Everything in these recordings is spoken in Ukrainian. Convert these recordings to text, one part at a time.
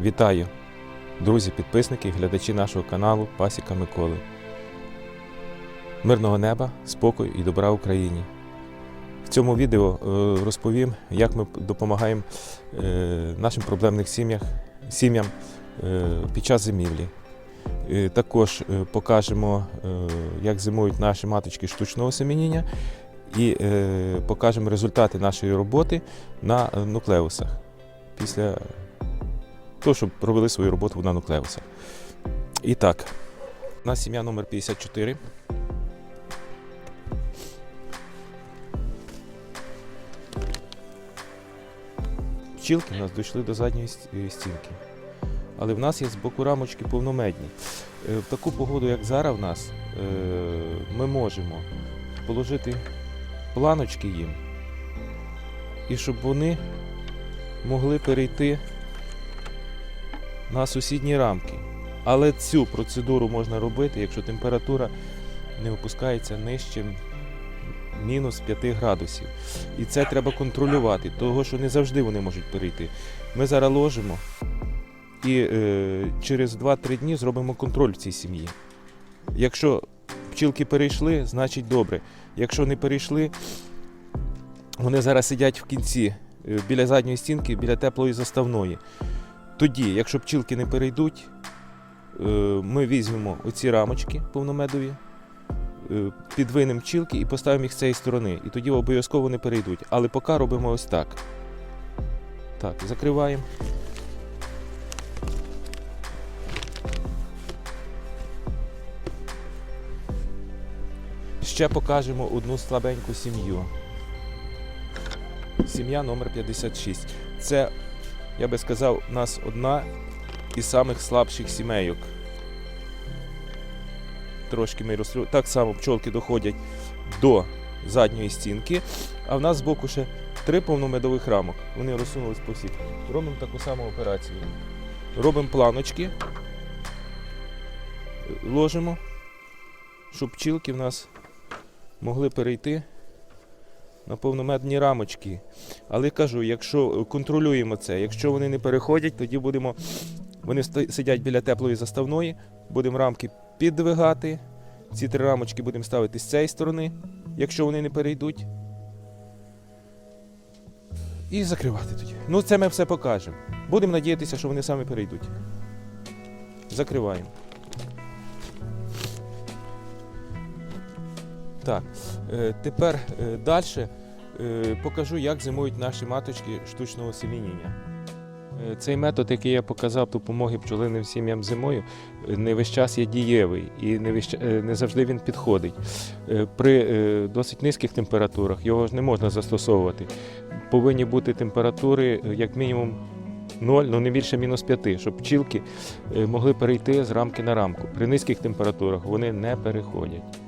Вітаю, друзі, підписники, глядачі нашого каналу Пасіка Миколи. Мирного неба, спокою і добра Україні. В цьому відео е, розповім, як ми допомагаємо е, нашим проблемним сім'ях, сім'ям е, під час зимівлі. Також покажемо, як зимують наші маточки штучного семеніння і покажемо результати нашої роботи на нуклеусах після того, щоб провели свою роботу на нуклеусах. І так, у нас сім'я номер 54. Пчілки у нас дійшли до задньої е, стінки. Але в нас є з боку рамочки повномедні. Е, В таку погоду, як зараз в нас, е, ми можемо положити планочки їм, і щоб вони могли перейти на сусідні рамки. Але цю процедуру можна робити, якщо температура не опускається нижче мінус 5 градусів. І це треба контролювати, того що не завжди вони можуть перейти. Ми зараз ложимо і е, через 2-3 дні зробимо контроль в цій сім'ї. Якщо пчілки перейшли, значить добре. Якщо не перейшли, вони зараз сидять в кінці е, біля задньої стінки, біля теплої заставної. Тоді, якщо пчілки не перейдуть, е, ми візьмемо оці рамочки повномедові, е, підвинемо пчілки і поставимо їх з цієї сторони. І тоді обов'язково вони перейдуть. Але поки робимо ось так. Так, закриваємо. Ще покажемо одну слабеньку сім'ю. Сім'я номер 56. Це, я би сказав, у нас одна із самих слабших сімейок. Трошки ми розслю... Так само пчолки доходять до задньої стінки, а в нас збоку ще три повномедових рамок. Вони розсунулись по всіх. Робимо таку саму операцію. Робимо планочки, ложимо, щоб пчілки в нас могли перейти на повномедні рамочки. Але кажу, якщо контролюємо це, якщо вони не переходять, тоді будемо. Вони сидять біля теплої заставної, будемо рамки піддвигати. Ці три рамочки будемо ставити з цієї сторони, якщо вони не перейдуть. І закривати тоді. Ну, це ми все покажемо. Будемо надіятися, що вони самі перейдуть. Закриваємо. Так, е, тепер е, далі е, покажу, як зимують наші маточки штучного семініння. Е, Цей метод, який я показав допомоги пчолиним сім'ям зимою, не весь час є дієвий і не, весь, не завжди він підходить. При досить низьких температурах його ж не можна застосовувати. Повинні бути температури як мінімум 0, ну не більше мінус 5, щоб пчілки могли перейти з рамки на рамку. При низьких температурах вони не переходять.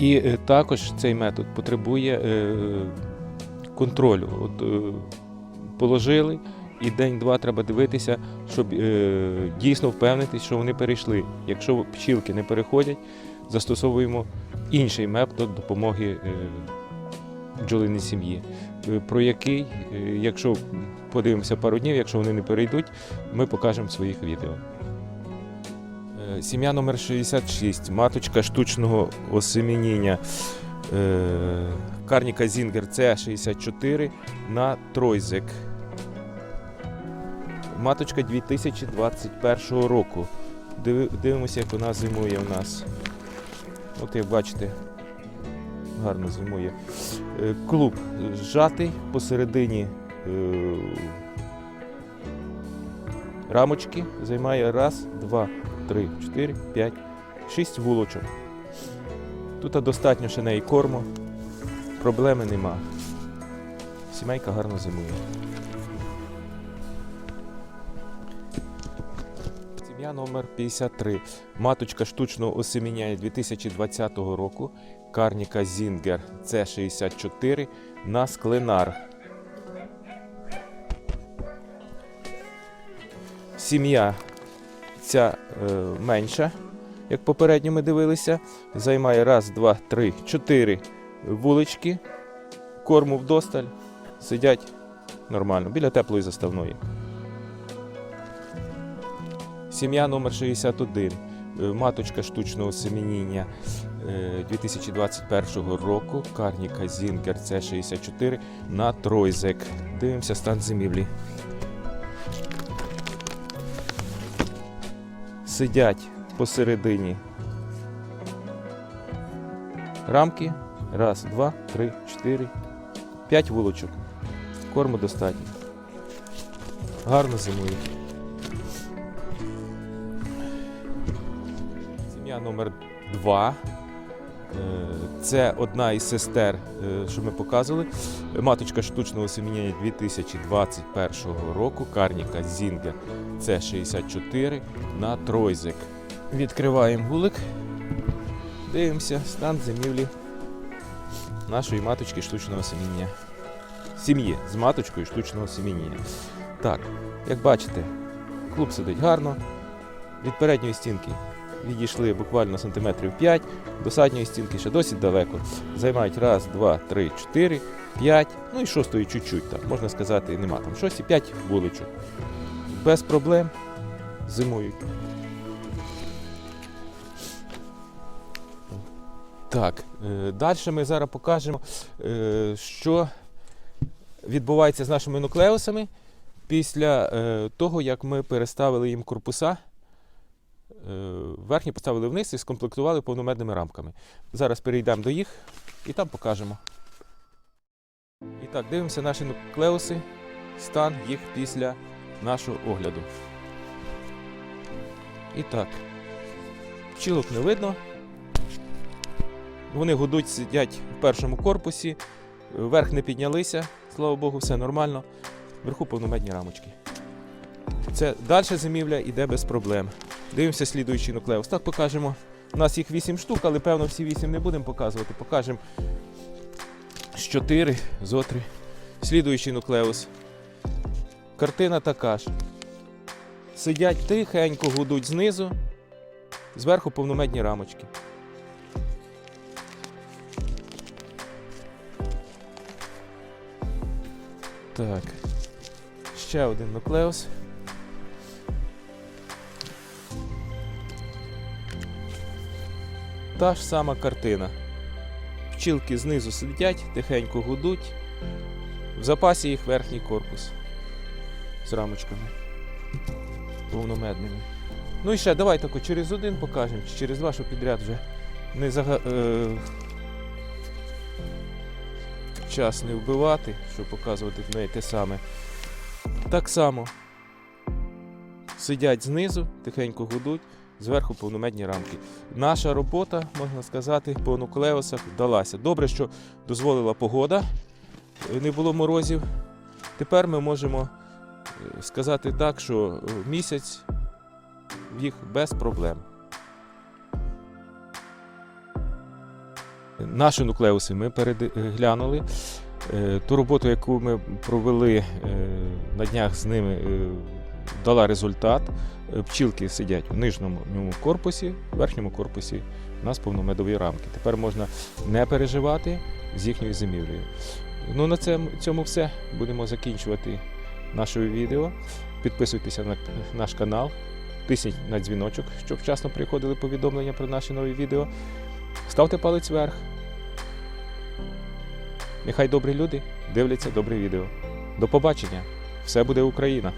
І е, також цей метод потребує е, контролю. От, е, положили, і день-два треба дивитися, щоб дійсно впевнитись, що вони перейшли. Якщо пчілки не переходять, застосовуємо інший метод допомоги бджолиній сім'ї, про який, якщо подивимося пару днів, якщо вони не перейдуть, ми покажемо в своїх відео. Е, Сім'я номер 66, маточка штучного осемініння е, Карніка Зінгер С64 на Тройзек. Маточка 2021 року. Дивимося, як вона зимує у нас. От як бачите, гарно зимує. Е, Клуб зжатий посередині рамочки займає раз, два, три, чотири, п'ять, шість вулочок. Тут достатньо ще неї корму, проблеми нема. Сімейка гарно зимує. Сім'я номер 53. Маточка штучного осеміння 2020 року. Карніка Зінгер С64 на скленар. Сім'я ця е, менша, як попередньо ми дивилися. Займає раз, два, три, чотири вулички. Корму вдосталь. Сидять нормально, біля теплої заставної. Сім'я номер 61. Е, Маточка штучного семеніння е, 2021 року. Карніка Зінгер С64 на Тройзек. Дивимося стан зимівлі. Сидять посередині рамки. Раз, два, три, чотири, п'ять вулочок. Корму достатньо. Гарно зимують. Сім'я номер 2. Це одна із сестер, е, що ми показували. Маточка штучного семеніння 2021 року. Карніка Зінгер це 64 на Тройзик. Відкриваємо вулик. Дивимося стан зимівлі нашої маточки штучного семіння. Сім'ї з маточкою штучного семіння. Так, як бачите, клуб сидить гарно. Від передньої стінки відійшли буквально сантиметрів 5, до задньої стінки ще досить далеко. Займають раз, два, три, чотири, п'ять, ну і шостої чуть-чуть, так, можна сказати, нема там шості, п'ять вуличок. Без проблем зимують. Так, далі ми зараз покажемо, е, що відбувається з нашими нуклеусами після е, того, як ми переставили їм корпуса. Е, Верхні поставили вниз і скомплектували повномедними рамками. Зараз перейдемо до їх і там покажемо. І так, дивимося наші нуклеуси, стан їх після нашого огляду. І так, пчілок не видно. Вони гудуть, сидять в першому корпусі, вверх не піднялися, слава Богу, все нормально. Вверху повномедні рамочки. Це далі зимівля йде без проблем. Дивимося слідуючий нуклеус. Так покажемо. У нас їх 8 штук, але певно всі 8 не будемо показувати. Покажемо з 4 зотри. Слідуючий нуклеус. Картина така ж. Сидять тихенько, гудуть знизу, зверху повномедні рамочки. Так. Ще один нуклеус. Та ж сама картина. Пчілки знизу сидять, тихенько гудуть. В запасі їх верхній корпус з рамочками повномедними. Ну і ще давай тако через один покажемо, чи через два, щоб підряд вже не зага... е... час не вбивати, щоб показувати в неї те саме. Так само сидять знизу, тихенько гудуть, зверху повномедні рамки. Наша робота, можна сказати, по нуклеусах вдалася. Добре, що дозволила погода, е, не було морозів. Тепер ми можемо е, сказати так, що е, місяць їх без проблем. Наші нуклеуси ми переглянули. Ту роботу, яку ми провели на днях з ними, дала результат. Е, Пчілки сидять у нижньому корпусі, в верхньому корпусі у нас повномедові рамки. Тепер можна не переживати з їхньою зимівлею. Ну, на цьому, все. Будемо закінчувати наше відео. Підписуйтеся на наш канал, тисніть на дзвіночок, щоб вчасно приходили повідомлення про наші нові відео. Ставте палець вверх. Нехай добрі люди дивляться добре відео. До побачення! Все буде Україна!